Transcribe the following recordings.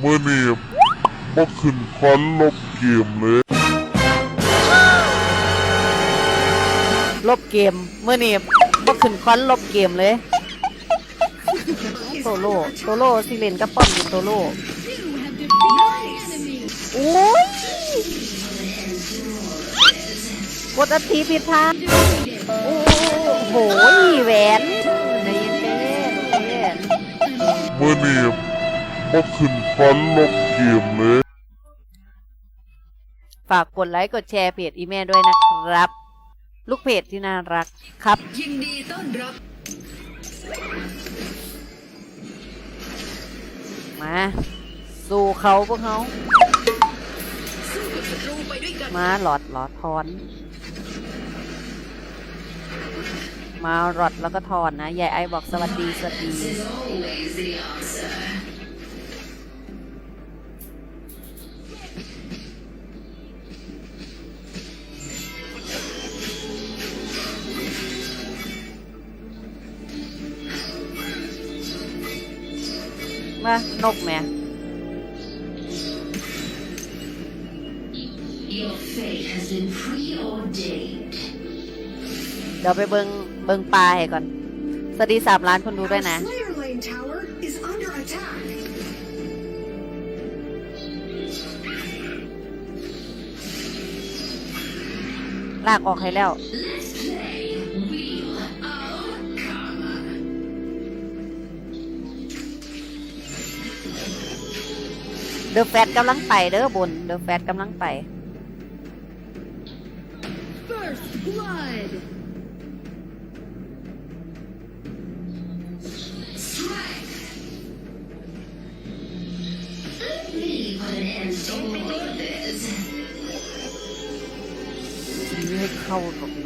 เมื่อนี้บ่ขึ้นคอนลบเกมเลย ลบเกมเมื่อนี้บ่ขึ้นคอนลบเกมเลยโตโล่โตโล่สิเล่นกับป้อมอยู่โตโล่โอ้ยกดอัทีผิดทางโอ้โหแหวนใจเย็นๆใจเย็น เมื่อนี้ บ่ขึ้นคอนลบเกมเลยฝากกดไลค์กดแชร์เพจอีเมลด้วยนะครับ ลูกเพจที่น่ารักครับ ยินดีต้อนรับ มา สู่เขาพวกเขาสู้กับศัตรูไปด้วยกัน มาหลอดหลอดทอน มาหลอดแล้วก็ทอนนะยายไอบอกสวัสดีสวัสดี always the answer มานกแหม่ Your fate has been preordained เดี๋ยวไปเบิงเบิงปลาให้ก่อน สวัสดีสามล้านคนดูด้วยนะ Slayer Lane Tower is under attack. ลากออกให้แล้ว เดอะแฟตกำลังไปเด้อบนเดอะแฟตกำลังไป First Blood Strike Let me put an end to all this ยื้อให้เข้าตรงนั้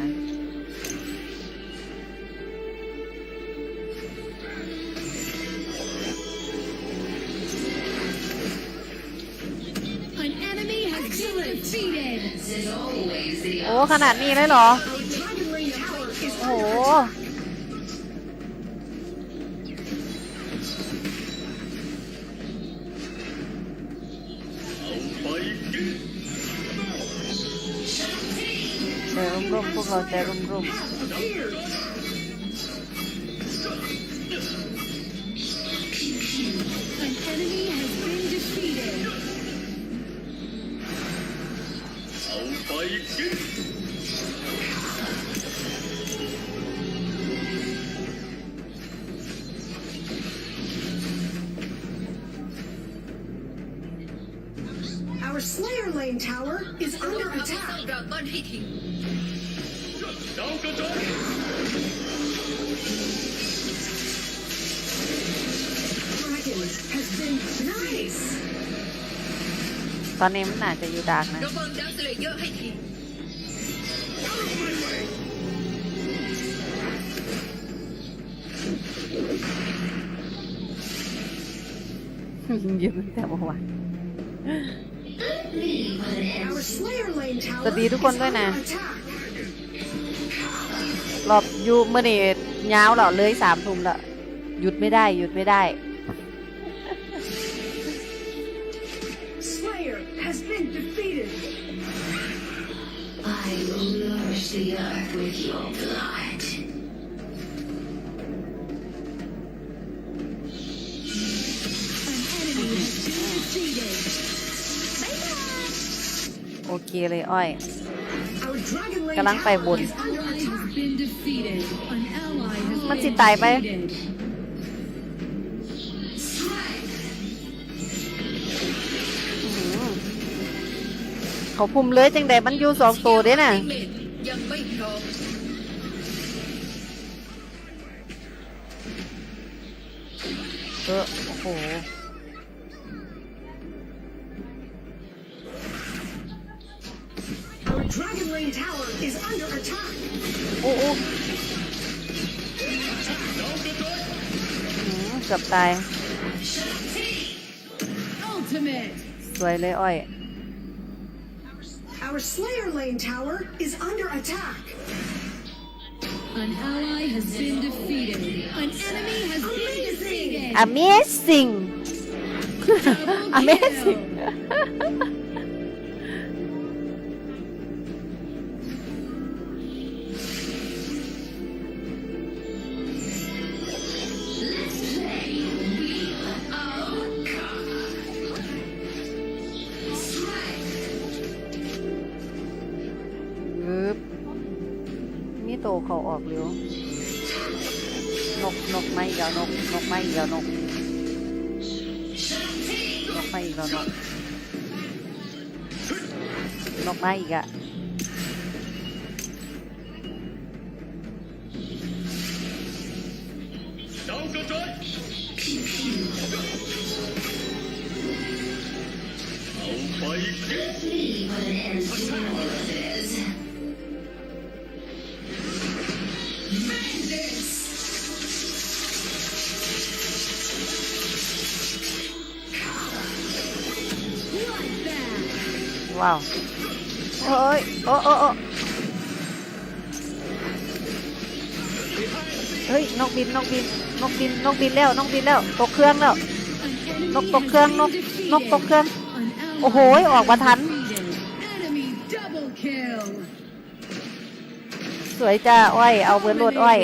ขนาดนี้เลยเหรอ Our Dragon Lane Tower is โอ้โหใจร่มๆพวกเราใจร่ม appeared. An enemy has been าก้อนให้ทิ้ง Dragon has been nice. ๆตอนนี้มันน่าจะอยู่ดาร์กนะ ระวังดักสเลเยอร์ให้ทิ้งยืนแต่เมื่อวาน สวัสดีทุกคนด้วยนะ is under attack. รอบอยู่เมื่อนี่ยาวแล้วเลยสามทุ่มแล้วหยุดไม่ได้ หยุดไม่ได้ Slayer has been defeated. I will nourish the earth with your blood. An enemy has been defeated. โอเคเลยอ้อย Our Dragon Lane กำลังไปบน Tower is under attack. Been defeated. An ally has มัน been สิตายไป defeated. อื้อหือเขาพุ่มเลยจังใดมันอยู่สองตัวเด้น่ะยังไม่พร้อมเออโอ้โห Dragon Lane Tower is under attack. โอ้โอ้อื้อหือเกือบตาย Ultimate. สวยเลยอ้อย Our Slayer Lane Tower is under attack. An ally has been defeated. An enemy has been defeated. Amazing Amazing. กนกไม่อีกแล้วนกนกไม่อีกแว้าวโอ้ยโอ้โอ้โอ้เฮ้ยนกบินนกบินนกบินนกบินแล้วนกบินแล้วตกเครื่องแล้วนกตกเครื่องนกนกตกเครื่องโอ้โหออกมาทัน Enemy double kill. สวยจ้าอ้อยเอาเบิร์ดโลดอ้อย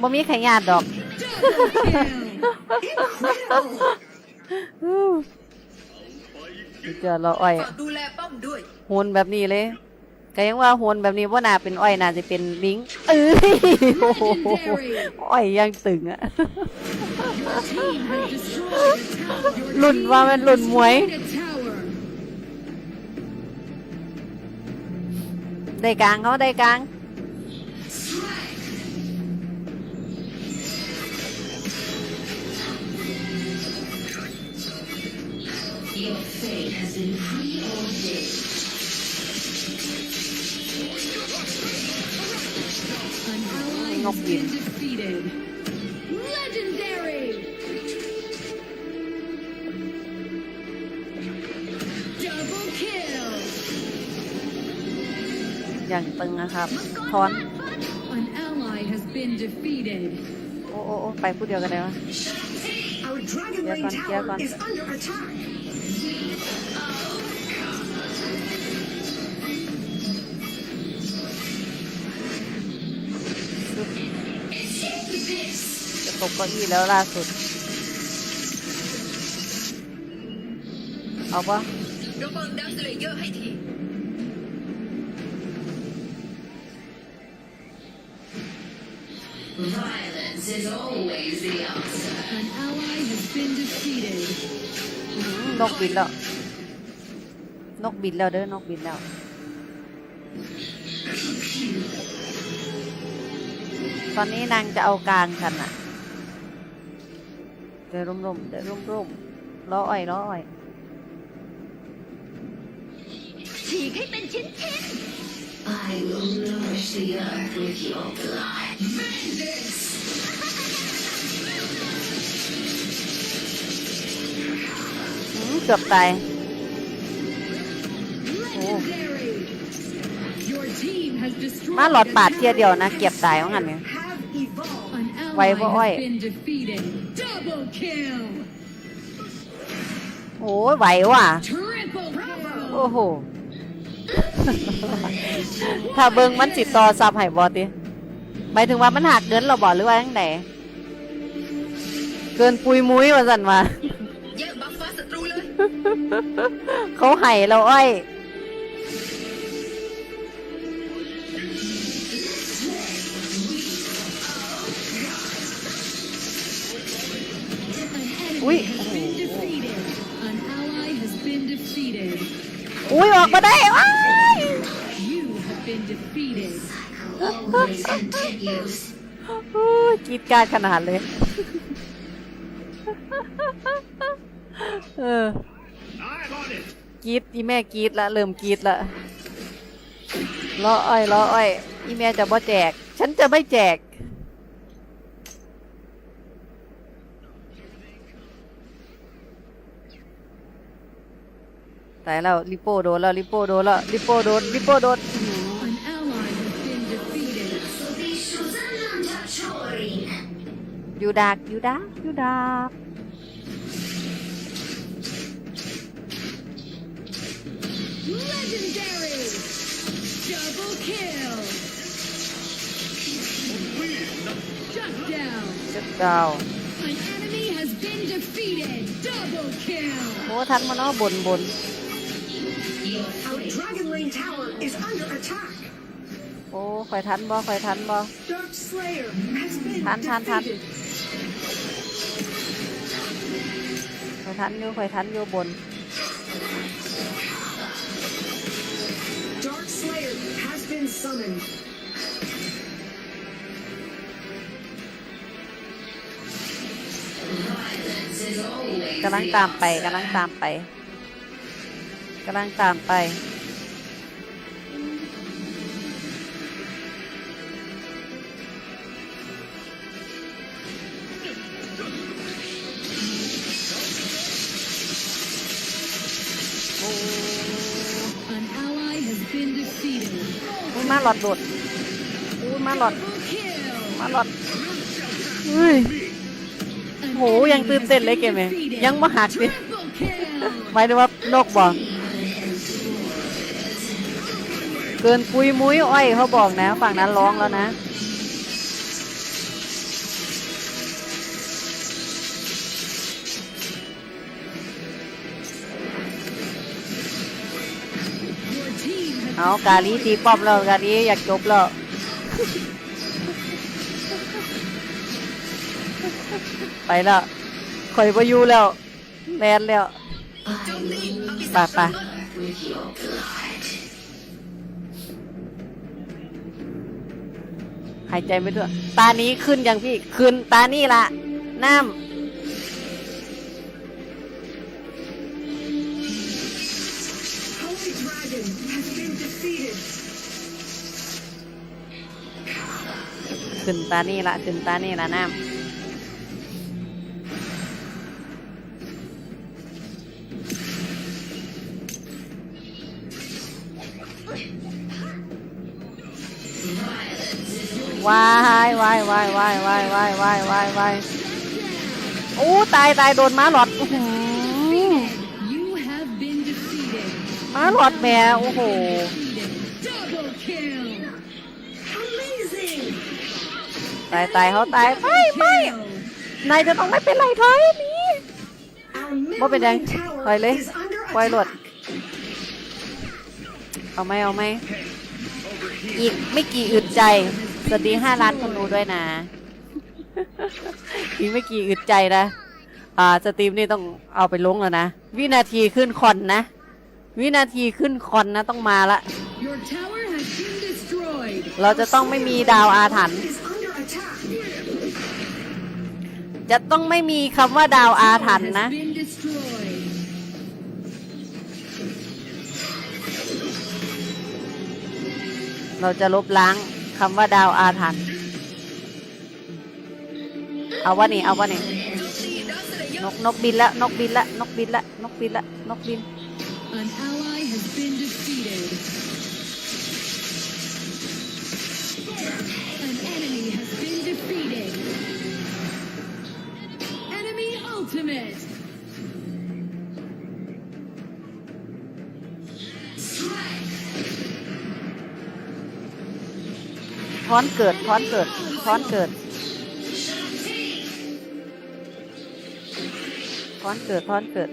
บ่มีใครญาติดอก Double kill. เจอเราอ้อยฝากดูแลป้อมด้วย โหนแบบนี้เลยก็ยังว่าโหนแบบนี้ว่าน่าเป็นอ้อยน่าจะเป็นลิงเอ้ยโอ้โหอ้อยยังตึงอะ Team has destroyed a tower. Your รุ่น team ว่ามันรุ่นมวย destroyed a tower. ได้กลางเขาได้กลาง fate has been preordained. An ally Ngọc has Hiền. been defeated. Legendary. Double kill. อย่างตึงนะครับทอน An ally has been defeated. โอ้โอ้โอ้ไปพูดเดียวกันเลยวะ Our Dragon Dạ Lane con, dạ Tower con. is under attack. จะตกเก้าอี้แล้วล่าสุด เอาปะระวังดักสเลเยอร์ให้ที Violence is always the answer. An ally has been defeated. อื้อหือนกบินแล้ว นกบินแล้วเด้อนกบินแล้ว ตอนนี้นางจะเอากลางกันอะเดี๋ยวร่มๆเดี๋ยวร่มๆล้ออ้อยล้ออ้อยฉีกให้เป็นชิ้น I will nourish the earth with your blood. Madness. อื้อเกือบตาย Legendary. Your team has destroyed มาหลอด a ปาดเทีย tower. เดียวนะ เก็บตายว่างั้นเนี่ย Have evolved. An Quay ally vô ơi. has been defeated. Double kill. โอ้ยไหวว่ะ Triple kill. โอ้โห ถ้าเบิงมันสิต่อซับให้บอติหมายถึงว่ามันหักเกินเราบอหรือว่าจังไดเกินปุยมุ้ยว่าสันว่าแยกบัฟฟ้าศัตรูเลยเขาไห้เราอ้อย been defeated. อุ้ยออกมาได้ว้าย You have been defeated. Always continues. อู้ยกรีดกรารขนาดเลย เออกรีดอีแม่กรีดละเริ่มกรีดละล้ออ้อยล้ออ้อย อีแม่จะบ่แจก ฉันจะไม่แจก ตายแล้วลิโปโดนแล้วลิโปโดนแล้วลิโป้โดนลิโปโดยูดักยูดักยูดักจัดดาวโอ้ทันมาเนาะบนบน Our Dragon Lane Tower is under attack. โอ้คอยทันบ่คอยทันบ่ Dark Slayer has been Tan, tan, tan. defeated. คอยทันอยู่คอยทันอยู่บน Dark Slayer has been summoned. กำลังตามไปกำลังตามไป กำลังตามไปโอ้ An ally has been defeated. ยมาหลอดโดดอู้มาหลอด kill. มาหลอดเฮ้ย An โหยัง enemy ตื่นเต้นเลยเกมเนี่ย defeated. ยังมาหักดิ Triple kill. หมายถึงว่านกบอก เกินปุยมุ้ยอ้อยเขาบอกนะ ฝั่งนั้นร้องแล้วนะเอากาลีตีป้อมแล้วกาลีอยากจบแล้วไปแล้วข่อยไปอยู่แล้วแลนแล้วโจมตีเอาปีไปาจ ไป with your blood. หายใจไม่ทั่วตานี้ขึ้นยังพี่ ขึ้นตานี่ละน้ำขึ้นตานี่ละขึ้นตานี่ละน้ำ วายวายวายวายวายวายวายวายวายอู้ตายตายโดนม้าหลอดม้าหลอดแม่โอ้โหตายตายเขาตายไม่ไม่นายจะต้องไม่เป็นไรถอยหนี Our บ่เป็น middle ยังปล่อยเลยปล่อยหลดเอาไหมเอาไหมอีกไม่กี่อึดใจ สวัสดีห้าล้านคนดูด้วยนะ อีกไม่กี่อึดใจนะ อ่า สตรีมนี่ต้องเอาไปลงแล้วนะ วินาทีขึ้นคอนนะ วินาทีขึ้นคอนนะต้องมาละ Your tower has been destroyed. เราจะต้องไม่มีดาวอาถรรพ์ Is under attack. จะต้องไม่มีคำว่าดาวอาถรรพ์ Has นะ been destroyed. เราจะลบล้าง คำว่าดาวอาถรรพ์เอาวะนี่เอาวะนี่นกนกบินละนกบินละนกบินละนกบินละนกบิน ท้อนเกิดท้อนเกิดท้อนเกิดท้อนเกิดท้อนเกิด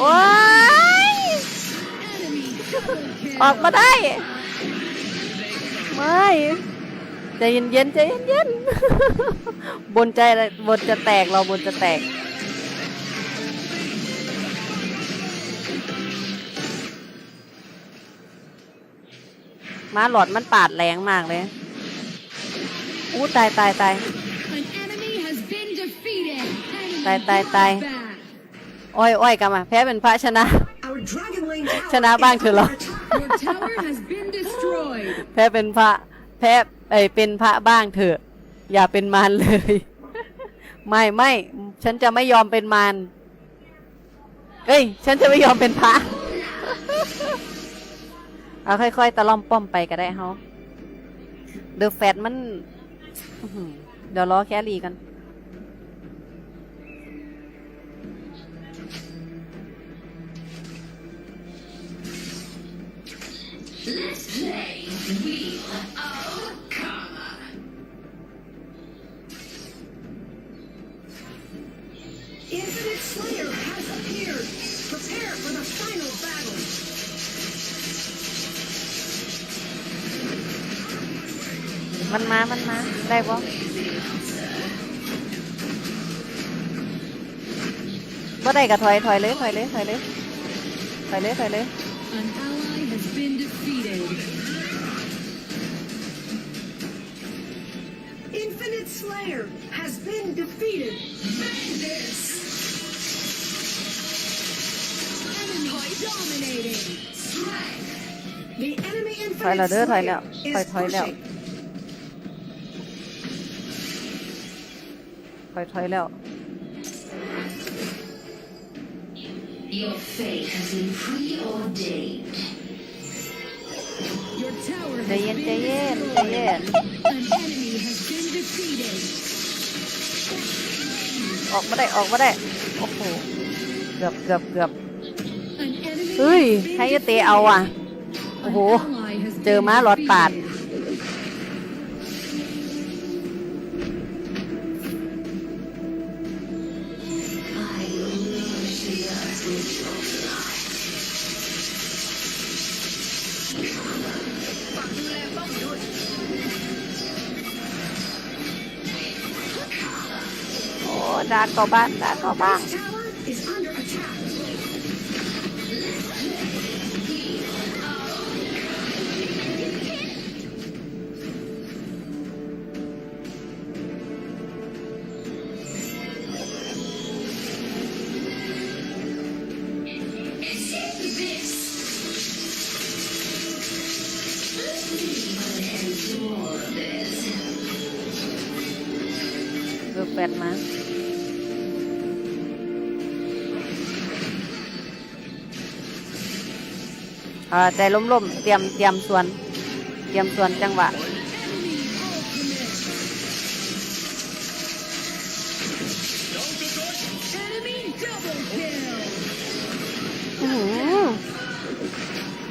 โอ้ยออกมาได้ไม่ใจเย็นเย็นใจเย็นเย็นบนใจอะไรบนจะแตกเราบนจะแตก ม้าหลอดมันปาดแรงมากเลย อู้ตายตายตายตายตายตาย อ้อยอ้อยกลับมาแพ้เป็นพระชนะ Our Dragon Lane tower ชนะบ้าง is เถอะเหรอ under attack. Your tower has been destroyed. แพ้เป็นพระแพ้เอ้ยเป็นพระบ้างเถอะ อย่าเป็นมารเลย ไม่ไม่ฉันจะไม่ยอมเป็นมารเอ้ย ฉันจะไม่ยอมเป็นพระ เอาค่อยๆตะล่อมป้อมไปก็ได้เฮาเดอะแฟตมันอื้อหือเดี๋ยวรอแครี่กัน Infinite Slayer has appeared. Prepare for the final battle. มันมามันมาได้ปะบ่ได้ก็ถอยถ been defeated. Infinite Slayer has been defeated. Enemy dominating. The enemy ถอยแล้ว Infinite เด้อ ถอยแล้ว Slayer ถอย is ถอยแล้ว pushing. ถอย ถอยแล้ว Your fate has been preordained. ใจเย็นใจเย็นใจเย็นออกมาได้ออกมาได้ โอ้โห เกือบเกือบเกือบเฮ้ยใครจะเตะเอาอะ โอ้โห เจอม้าหลอดปาด โอ้ดาเข้ เอ่าใจล้มๆเตรียมเตรียมส่วน เตรียมส่วนจังหวะ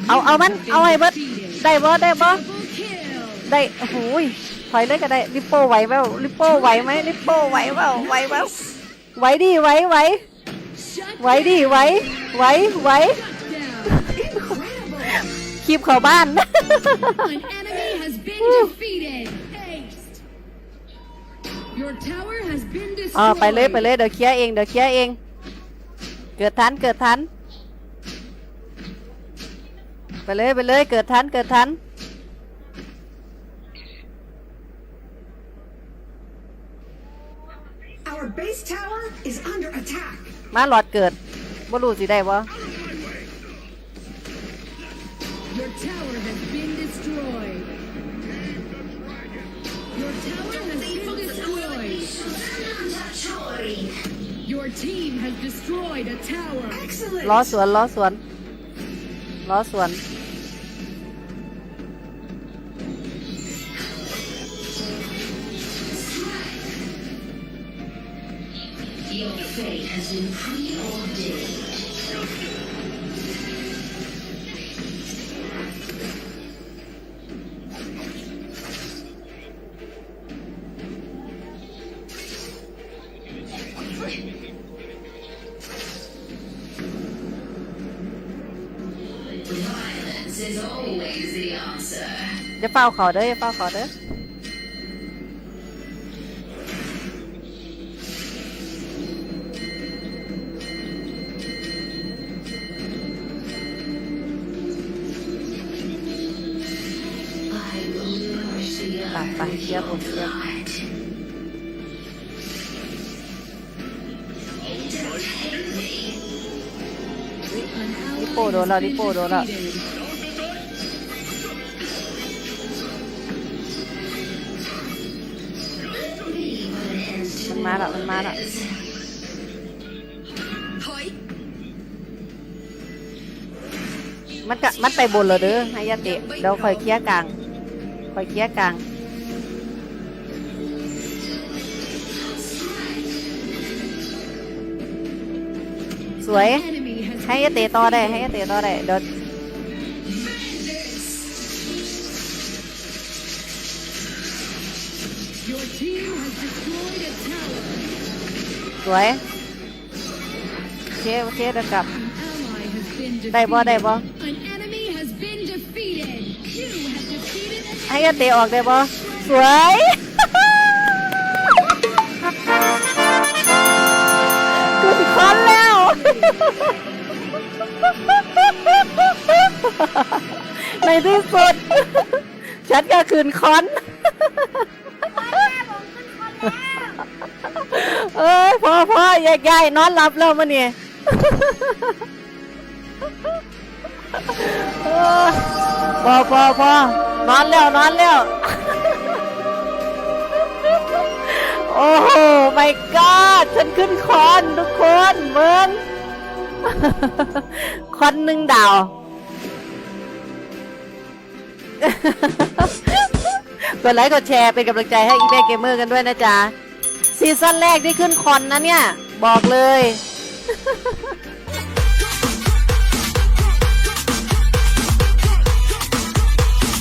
เอาเอามัน เอาไอ้เบิร์ดได้บ่ได้บ่ Double kill. ได้โอ้โหยถอยเลยก็ได้ลิปโป้ไหวเปล่าลิปโป้ไหวไหมลิปโป้ไหวเปล่าไหวเปล่าไหวดิไหวไหวไหวดิไหวไหวไหว คลิปเข้าบ้าน An enemy has been defeated. Aced. Your tower has been อ๋อ destroyed. ไปเลยไปเลยเดี๋ยวเคลียร์เองเดี๋ยวเคลียร์เอง เกิดทันเกิดทัน ไปเลยไปเลยเกิดทันเกิดทัน Our base tower is under attack. มาหลอดเกิดบ่รู้สิได้บ่ Your tower has been destroyed. Your tower has been destroyed. Your team has destroyed a tower. Excellent. ล้อสวนล้อสวนล้อสวน Your fate has been preordained. จะเฝ้าเขาเด้ออย่เฝ้าเขาเด้อไปไปเทียบผมเทียบดิโปโดนแล้วดิโปโดนแล้ว มาล้วมันมาล้วถอยมันกะมันไปบนเลยเด้อให้ยาเตะเดี๋ยวคอยเคลียร์กลางคอยเคลียร์กลางสวยให้ยาเตะต่อได้ให้ยาเตะต่อได้เดี๋ยว วยโอเคโอเคเดี๋ยวกลับ An ally has been ได้บ่ได้ defeated. บ่ An enemy has been defeated. You have defeated an ให้ยาเตะออกได้บ่สวยขึ้นคอนแล้วในที่สุดฉันก็คืนคอน เอ้ยพ่อ พ่อแยกย้ายนอนหลับแล้วมันนี่เออพอพอพอนอนแล้วนอนแล้ว โอ้โหไม่กอดฉันขึ้นคอนทุกคนเมืองคอนหนึ่งดาวกดไลค์กดแชร์เป็นกำลังใจให้อีเบเกมเมอร์กันด้วยนะจ๊ะ ซีซั่นแรกได้ขึ้นคอนนะเนี่ย บอกเลย